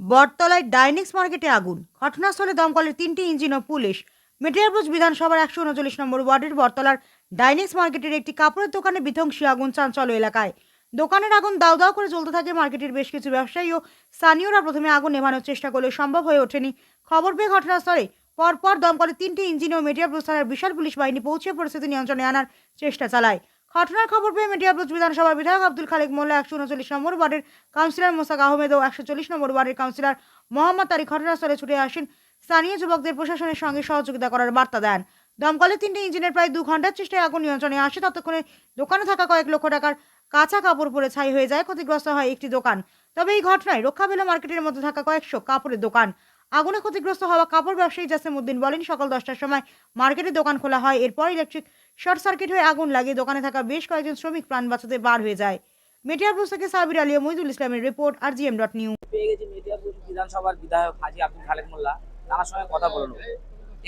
বটতলায় ডাইনিক্স মার্কেটে আগুন। ঘটনাস্থলে দমকলের তিনটি ইঞ্জিন ও পুলিশ। মেটিয়ারপুজ বিধানসভার একশো উনচল্লিশ নম্বর ওয়ার্ডের বটতলার ডাইনিক্স মার্কেটের একটি কাপড়ের দোকানে বিধ্বংসী আগুন চাঞ্চল্য এলাকায়। দোকানের আগুন দাউ দাউ করে জ্বলতে থাকে মার্কেটের বেশ কিছু ব্যবসায়ী ও স্থানীয়রা প্রথমে আগুন নেভানোর চেষ্টা করলেও সম্ভব হয়ে ওঠেনি। খবর পেয়ে ঘটনাস্থলে পরপর দমকলের তিনটি ইঞ্জিন ও মেটিয়ারপুজ থানার বিশাল পুলিশ বাহিনী পৌঁছে পরিস্থিতি নিয়ন্ত্রণে আনার চেষ্টা চালায়। ঘটনার খবর পেয়ে মেটিয়ারপুজ বিধানসভার বিধায়ক আব্দুল খালেক মোল্লা একশো উনচল্লিশ নম্বর ওয়ার্ডের কাউন্সিলর মোসাক আহমেদ ও একশো চল্লিশ নম্বর ওয়ার্ডের কাউন্সিলর মোহাম্মদ তারিক ঘটনাস্থলে ছুটে আসেন। স্থানীয় যুবকদের প্রশাসনের সঙ্গে সহযোগিতা করার বার্তা দেন। দমকলের তিনটি ইঞ্জিনের প্রায় দু ঘণ্টার চেষ্টায় আগুন নিয়ন্ত্রণে আসে। ততক্ষণে দোকানে থাকা কয়েক লক্ষ টাকার কাঁচা কাপড় পরে ছাই হয়ে যায়। ক্ষতিগ্রস্ত হয় একটি দোকান। তবে এই ঘটনায় রক্ষা পেল মার্কেটের মধ্যে থাকা কয়েকশো কাপড়ের দোকান। আগুনে ক্ষতিগ্রস্ত হওয়া কাপড় ব্যবসায়ী জাসেমউদ্দিন বলেন সকাল দশটার সময় মার্কেটে দোকান খোলা হয় এরপর ইলেকট্রিক শর্ট সার্কিট হয়ে আগুন লাগে দোকানে থাকা বেশ কয়েকজন শ্রমিক প্রাণ বাঁচাতে বার হয়ে যায়। মেটিয়ারপুর থেকে সাবির আলী ও মইদুল ইসলামের রিপোর্ট আর জিএম ডট নিউ পেয়ে গেছি মেদিয়াপুর বিধানসভার বিধায়ক হাজি আব্দুল খালেক মোল্লা। তার সঙ্গে কথা বলে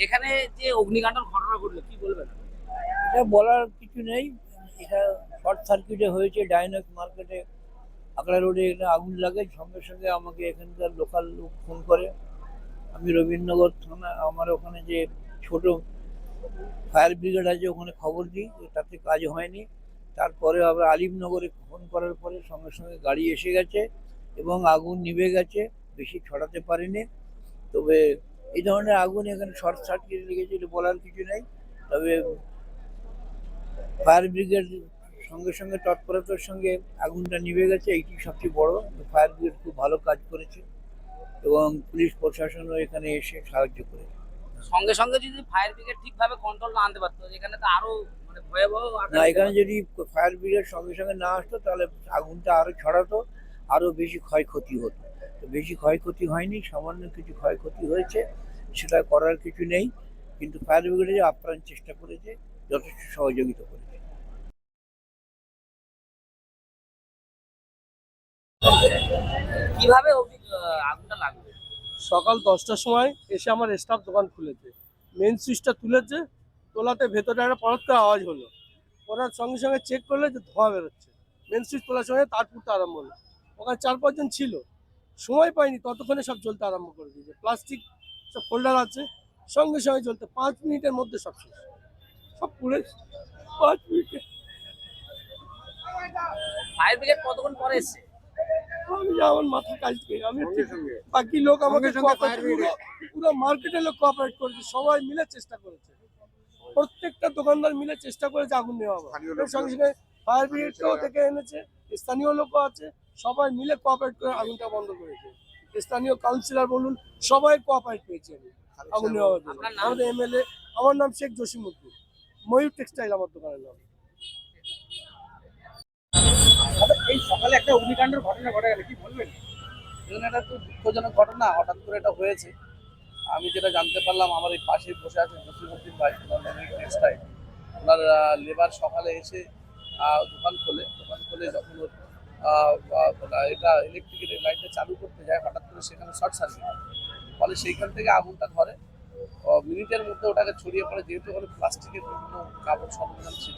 এখানে যে অগ্নিকাণ্ডের ঘটনা ঘটলো কি বলবেন? এটা বলার কিছু নেই। এটা শর্ট সার্কিটে হয়েছে ডাইনক মার্কেটে আকড়া রোডে এখানে আগুন লাগে। সঙ্গে সঙ্গে আমাকে এখানকার লোকাল লোক ফোন করে। আমি রবীন্দ্রনগর থানা, আমার ওখানে যে ছোট ফায়ার ব্রিগেড আছে, ওখানে খবর দিই তাতে কাজ হয়নি। তারপরে আবার আলিমনগরে ফোন করার পরে সঙ্গে সঙ্গে গাড়ি এসে গেছে এবং আগুন নিভে গেছে, বেশি ছড়াতে পারেনি। তবে এই ধরনের আগুন এখানে শর্ট সার্কিট লেগেছে এটা বলার কিছু নেই। তবে ফায়ার ব্রিগেড সঙ্গে সঙ্গে তৎপরতার সঙ্গে আগুনটা নিভে গেছে, এইটি সবচেয়ে বড়। ফায়ার ব্রিগেড খুব ভালো কাজ করেছে। এবং পুলিশ প্রশাসনও এখানে এসে সাহায্য করেছে সঙ্গে সঙ্গে যদি ফায়ার ব্রিগেড ঠিকভাবে কন্ট্রোল না আনতে পারতো এখানে তো আরও মানে ভয়াবহ না এখানে যদি ফায়ার ব্রিগেড সঙ্গে সঙ্গে না আসতো তাহলে আগুনটা আরও ছড়াতো আরও বেশি ক্ষয়ক্ষতি হতো। তো বেশি ক্ষয়ক্ষতি হয়নি সামান্য কিছু ক্ষয়ক্ষতি হয়েছে সেটা করার কিছু নেই কিন্তু ফায়ার ব্রিগেডে আপ্রাণ চেষ্টা করেছে যথেষ্ট সহযোগিতা করেছে। কীভাবে আগুনটা লাগবে সকাল দশটার সময় এসে আমার স্টাফ দোকান খুলেছে। মেন সুইচটা তুলেছে তোলাতে ভেতরে একটা পড়ার আওয়াজ হলো। ওরা সঙ্গে সঙ্গে চেক করলে যে ধোঁয়া বেরোচ্ছে। মেন সুইচ তোলার সঙ্গে তার পুড়তে আরম্ভ হলো। ওখানে চার পাঁচজন ছিল। সময় পাইনি ততক্ষণে সব জ্বলতে আরম্ভ করে দিয়েছে। প্লাস্টিক সব ফোল্ডার আছে সঙ্গে সঙ্গে জ্বলতে পাঁচ মিনিটের মধ্যে সব শেষ। সব পুড়ে পাঁচ মিনিটে। ফায়ার ব্রিগেড কতক্ষণ পরে এসছে? আমি আমার মাথা কাজ করি আমি বাকি লোক আমাকে পুরো পুরো মার্কেটের লোক কোঅপারেট করেছে সবাই মিলে চেষ্টা করেছে। প্রত্যেকটা দোকানদার মিলে চেষ্টা করেছে আগুন নেওয়া এর সঙ্গে সঙ্গে ফায়ার ব্রিগেডকেও থেকে এনেছে স্থানীয় লোকও আছে সবাই মিলে কোঅপারেট করে আগুনটা বন্ধ করেছে। স্থানীয় কাউন্সিলর বলুন সবাই কোঅপারেট পেয়েছে আগুন নেওয়ার জন্য আপনার নাম? আমাদের এমএলএ আমার নাম শেখ জসিমুদ্দিন ময়ূর টেক্সটাইল আমার দোকানের নাম। একটা অগ্নিকাণ্ডের ঘটনা ঘটে গেল, কি বলবেন? একটা তো দুঃখজনক ঘটনা, হঠাৎ করে এটা হয়েছে। আমি যেটা জানতে পারলাম, আমার এই পাশে বসে আছে জসিমুদ্দিন ভাই টেক্সটাইল ওনার লেবার সকালে এসে দোকান খোলে। দোকান খোলে যখন এটা ইলেকট্রিকের লাইনটা চালু করতে যায়, হঠাৎ করে সেখানে শর্ট সার্কিট ফলে সেইখান থেকে আগুনটা ধরে। মিনিটের মধ্যে ওটাকে ছড়িয়ে পড়ে, যেহেতু ওখানে প্লাস্টিকের বিভিন্ন কাপড় সরঞ্জাম ছিল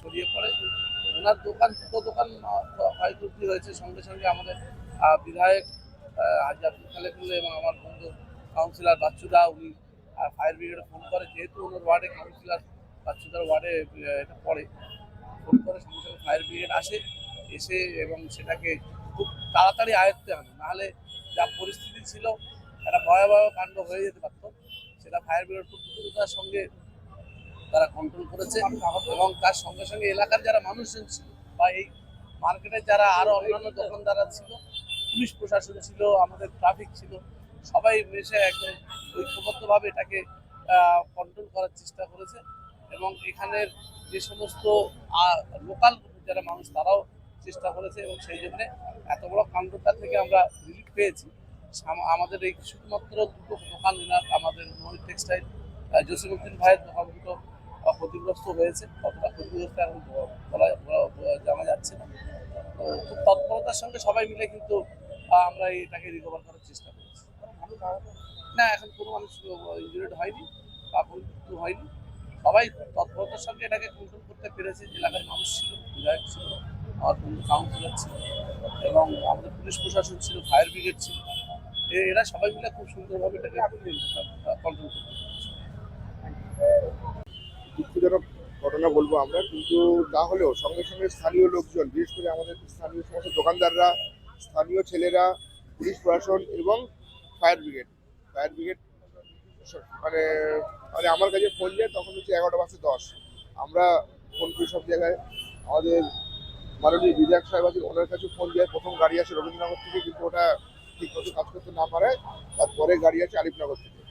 ছড়িয়ে পড়ে। ওনার দোকান দুটো দোকান ক্ষয়ক্ষতি হয়েছে। সঙ্গে সঙ্গে আমাদের বিধায়ক হাজি আব্দুল খালেক মোল্লা এবং আমার বন্ধু কাউন্সিলর বাচ্চুদা উনি ফায়ার ব্রিগেডে ফোন করে। যেহেতু ওনার ওয়ার্ডে কাউন্সিলর বাচ্চুদার ওয়ার্ডে এটা পড়ে ফোন করে, সঙ্গে সঙ্গে ফায়ার ব্রিগেড আসে, এসে এবং সেটাকে খুব তাড়াতাড়ি আয়ত্তে আনে। নাহলে যা পরিস্থিতি ছিল, একটা ভয়াবহ কাণ্ড হয়ে যেতে পারতো। সেটা ফায়ার ব্রিগেড খুব দ্রুততার সঙ্গে তারা কন্ট্রোল করেছে এবং তার সঙ্গে সঙ্গে এলাকার যারা মানুষজন ছিল বা এই মার্কেটে যারা আরও অন্যান্য দোকানদাররা ছিল, পুলিশ প্রশাসন ছিল, আমাদের ট্রাফিক ছিল, সবাই মিশে একদম ঐক্যবদ্ধভাবে এটাকে কন্ট্রোল করার চেষ্টা করেছে এবং এখানের যে সমস্ত লোকাল যারা মানুষ তারাও চেষ্টা করেছে এবং সেই জন্যে এত বড় কাণ্ডটা থেকে আমরা রিলিফ পেয়েছি। আমাদের এই শুধুমাত্র দুটো দোকান আমাদের ময়ূর টেক্সটাইল জসিমুদ্দিন ভাইয়ের দোকান দুটো ক্ষতিগ্রস্ত হয়েছে কতটা ক্ষতিগ্রস্ত এখন বলা জানা যাচ্ছে না। তো তৎপরতার সঙ্গে সবাই মিলে কিন্তু আমরা এটাকে রিকভার করার চেষ্টা করছি। না, এখন কোনো মানুষ ইনজুরিড হয়নি বা মৃত্যু হয়নি। সবাই তৎপরতার সঙ্গে এটাকে কন্ট্রোল করতে পেরেছে। এলাকার মানুষ ছিল, বিধায়ক ছিল, আমার বন্ধু কাউন্সিলর ছিল, এবং আমাদের পুলিশ প্রশাসন ছিল ফায়ার ব্রিগেড ছিল। এরা সবাই মিলে খুব সুন্দরভাবে এটাকে কন্ট্রোল করতে দুঃখজনক ঘটনা বলব আমরা, কিন্তু তাহলেও সঙ্গে সঙ্গে স্থানীয় লোকজন, বিশেষ করে আমাদের স্থানীয় সমস্ত দোকানদাররা, স্থানীয় ছেলেরা, পুলিশ প্রশাসন এবং ফায়ার ব্রিগেড ফায়ার ব্রিগেড মানে মানে আমার কাছে ফোন যায় তখন হচ্ছে এগারোটা পাঁচশো দশ। আমরা ফোন করি সব জায়গায়। আমাদের মাননীয় বিধায়ক সাহেব আছেন, ওনার কাছে ফোন যায়, প্রথম গাড়ি আসে রবীন্দ্রনগর থেকে, কিন্তু ওটা ঠিক মতো কাজ করতে না পারায় তারপরে গাড়ি আছে আলিপনগর থেকে।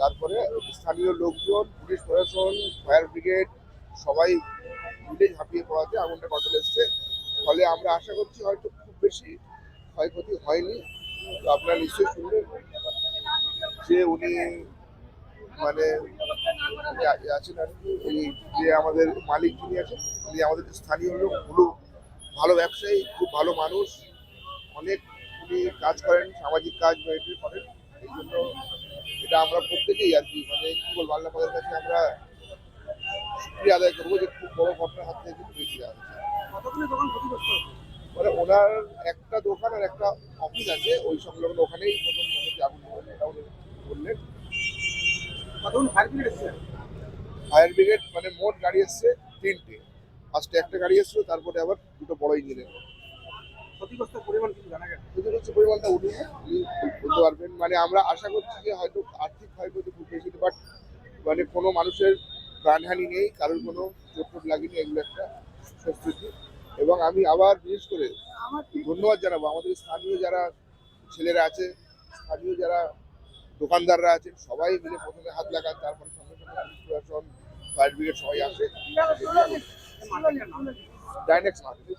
তারপরে স্থানীয় লোকজন, পুলিশ প্রশাসন, ফায়ার ব্রিগেড, সবাই মিলে ঝাঁপিয়ে পড়াতে আগুনটা কন্ট্রোল এসছে। ফলে আমরা আশা করছি হয়তো খুব বেশি ক্ষয়ক্ষতি হয়নি। তো আপনারা নিশ্চয়ই শুনলেন যে উনি মানে আছেন আর কি। উনি যে আমাদের মালিক যিনি আছেন, উনি আমাদের স্থানীয় লোক হলো ভালো ব্যবসায়ী, খুব ভালো মানুষ। অনেক উনি কাজ করেন, সামাজিক কাজ করেন। এই জন্য এটা আমরা প্রত্যেকেই আর কি মানে কি বলব আল্লাহ পাকের কাছে আমরা শুক্রিয়া আদায় করব যে খুব বড় ঘটনার হাত থেকে কিন্তু বেঁচে হয়েছে মানে ওনার একটা দোকান আর একটা অফিস আছে ওই সংলগ্ন ওখানেই প্রথম থেকে আগুন এটা উনি বললেন ফায়ার ব্রিগেড মানে মোট গাড়ি এসছে তিনটে। ফার্স্টে একটা গাড়ি এসছিল তারপরে আবার দুটো বড় ইঞ্জিনের ক্ষতিগ্রস্ত পরিমাণ কিছু জানা গেছে? হচ্ছে পরিমাণটা উনি বলতে পারবেন। মানে আমরা আশা করছি যে হয়তো আর্থিক ক্ষয়ক্ষতি খুব বেশি বাট মানে কোনো মানুষের প্রাণহানি নেই কারোর কোনো চোট লাগেনি এগুলো একটা স্বস্তি এবং আমি আবার বিশেষ করে ধন্যবাদ জানাব আমাদের স্থানীয় যারা ছেলেরা আছে স্থানীয় যারা দোকানদাররা আছেন সবাই মিলে প্রথমে হাত লাগান তারপরে সঙ্গে সঙ্গে পুলিশ প্রশাসন ফায়ার ব্রিগেড সবাই আসে। ডাইনেক্স মার্কেট